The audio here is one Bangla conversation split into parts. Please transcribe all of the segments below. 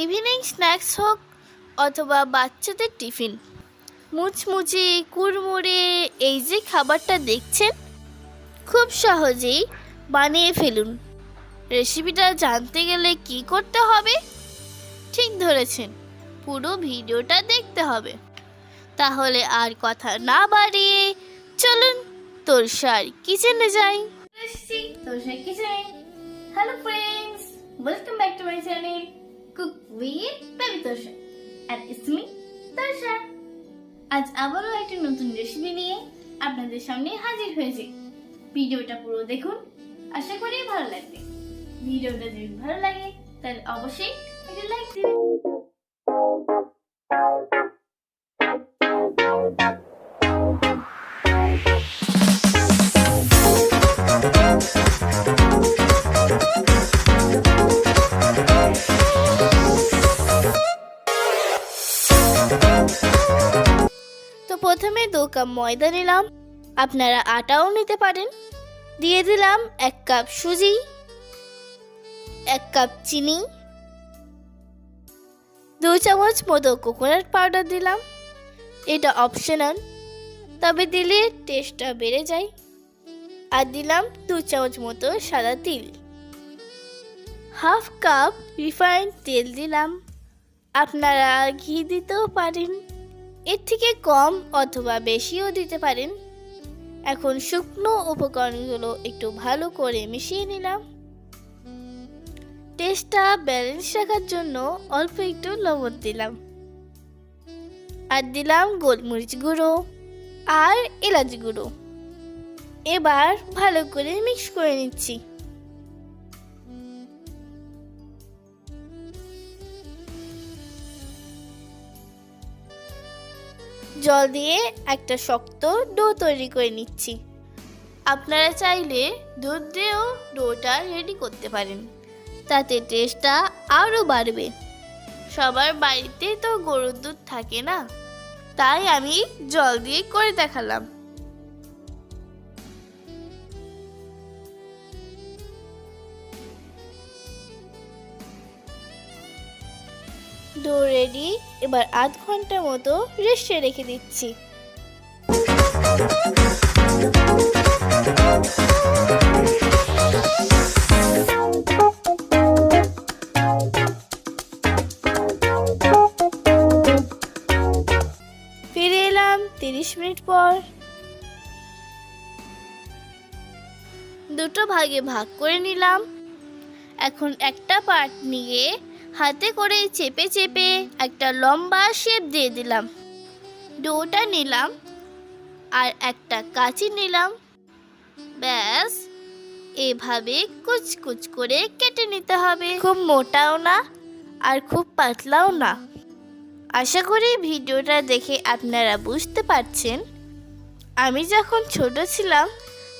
ইভিনিং স্ন্যাক্স হোক অথবা বাচ্চাদের টিফিন। মুচমুচে, কুড়মুড়ে, এই যে খাবারটা দেখছেন, খুব সহজেই বানিয়ে ফেলুন। রেসিপিটা জানতে গেলে কি করতে হবে? ঠিক ধরেছেন, পুরো ভিডিওটা দেখতে হবে। তাহলে আর কথা না বাড়িয়ে চলুন তোরসার কিচেনে যাই। তোরসার কিচেনে। Hello friends welcome back to my channel cook with baby Tosha আর ইসমি তোষা। আজ আবারও একটি নতুন রেসিপি নিয়ে আপনাদের সামনে হাজির হয়েছি। ভিডিওটা পুরো দেখুন, আশা করি ভালো লাগবে। ভিডিওটা যদি ভালো লাগে, তাহলে অবশ্যই একটা লাইক দিবেন। প্রথমে দু কাপ ময়দা নিলাম। আপনারা আটাও নিতে পারেন। দিয়ে দিলাম এক কাপ সুজি, এক কাপ চিনি, দু চামচ মতো কোকোনাট পাউডার দিলাম। এটা অপশনাল, তবে দিলে টেস্টটা বেড়ে যায়। আর দিলাম দু চামচ মতো সাদা তিল। হাফ কাপ রিফাইন্ড তেল দিলাম। আপনারা ঘি দিতেও পারেন। এর থেকে কম অথবা বেশিও দিতে পারেন। এখন শুকনো উপকরণগুলো একটু ভালো করে মিশিয়ে নিলাম। টেস্টটা ব্যালেন্স রাখার জন্য অল্প একটু লবণ দিলাম। আর দিলাম গোলমরিচ গুঁড়ো আর এলাচ গুঁড়ো। এবার ভালো করে মিক্স করে নিচ্ছি। জল দিয়ে একটা শক্ত ডো তৈরি করে নিচ্ছি। আপনারা চাইলে দুধ দিয়েও ডোটা রেডি করতে পারেন। তাতে টেস্টটা আরও বাড়বে। সবার বাড়িতে তো গরুর দুধ থাকে না? তাই আমি জল দিয়ে করে দেখালাম। ডো রেডি এবার আধ ঘণ্টার মতো রেস্টে রেখে দিচ্ছি। ফিরে এলাম তিরিশ মিনিট পর। দুটো ভাগে ভাগ করে নিলাম। এখন একটা পার্ট নিয়ে হাতে করে চেপে চেপে একটা লম্বা শেপ দিয়ে দিলাম। ডোটা নিলাম আর একটা কাঁচি নিলাম। ব্যাস, এভাবে কুচকুচ করে কেটে নিতে হবে। খুব মোটাও না আর খুব পাতলাও না। আশা করি ভিডিওটা দেখে আপনারা বুঝতে পারছেন। আমি যখন ছোট ছিলাম,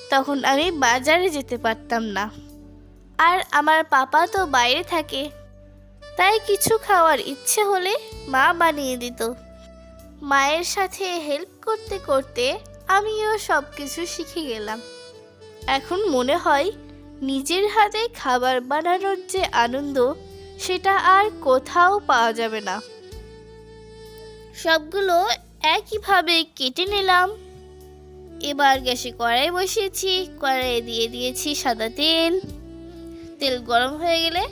তখন আমি বাজারে যেতে পারতাম না। আর আমার পাপা তো বাইরে থাকে তাই কিছু খাওয়ার ইচ্ছে হলে মা বানিয়ে দিত। মায়ের সাথে হেল্প করতে করতে আমিও সব কিছু শিখে গেলাম। এখন মনে হয় নিজের হাতে খাবার বানানোর যে আনন্দ, সেটা আর কোথাও পাওয়া যাবে না। সবগুলো একইভাবে কেটে নিলাম। এবার গ্যাসে কড়াই বসিয়েছি, কড়াইয়ে দিয়ে দিয়েছি সাদা তেল। তেল গরম হয়ে গেলে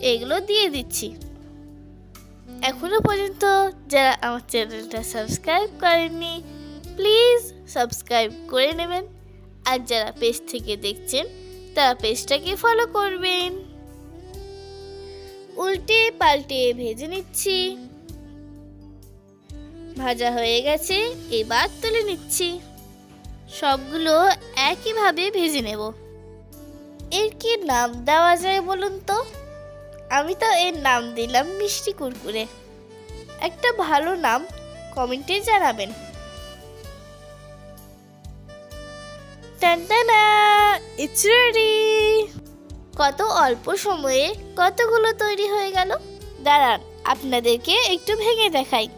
এগুলো দিয়ে দিচ্ছি। এখনও পর্যন্ত যারা আমার চ্যানেলটা সাবস্ক্রাইব করেননি, প্লিজ সাবস্ক্রাইব করে নেবেন। আর যারা পেজ থেকে দেখছেন, তারা পেজটাকে ফলো করবেন। উল্টে পাল্টে ভেজে নিচ্ছি। ভাজা হয়ে গেছে, এবার তুলে নিচ্ছি। সবগুলো একইভাবে ভেজে নেব। এর কি নাম দেওয়া যায় বলুন তো? আমি তো এর নাম দিলাম মিষ্টি কুরকুরে। একটা ভালো নাম কমেন্টে জানাবেন। কত অল্প সময়ে কতগুলো তৈরি হয়ে গেল? দাঁড়ান, আপনাদেরকে একটু ভেঙে দেখাই।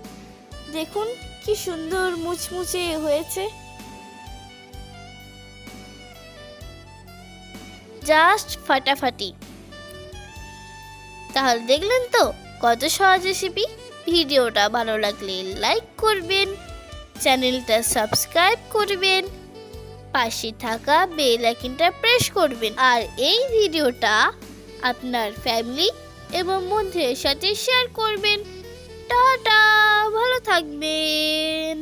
দেখুন কি সুন্দর মুচমুচে হয়েছে। জাস্ট ফাটাফাটি। তাহলে দেখলেন তো কত সহজ রেসিপি ভিডিওটা ভালো লাগলে লাইক করবেন চ্যানেলটা সাবস্ক্রাইব করবেন, পাশে থাকা বেল আইকনটা প্রেস করবেন। আর এই ভিডিওটা আপনার ফ্যামিলি এবং বন্ধুদের সাথে শেয়ার করবেন। টাটা, ভালো থাকবেন।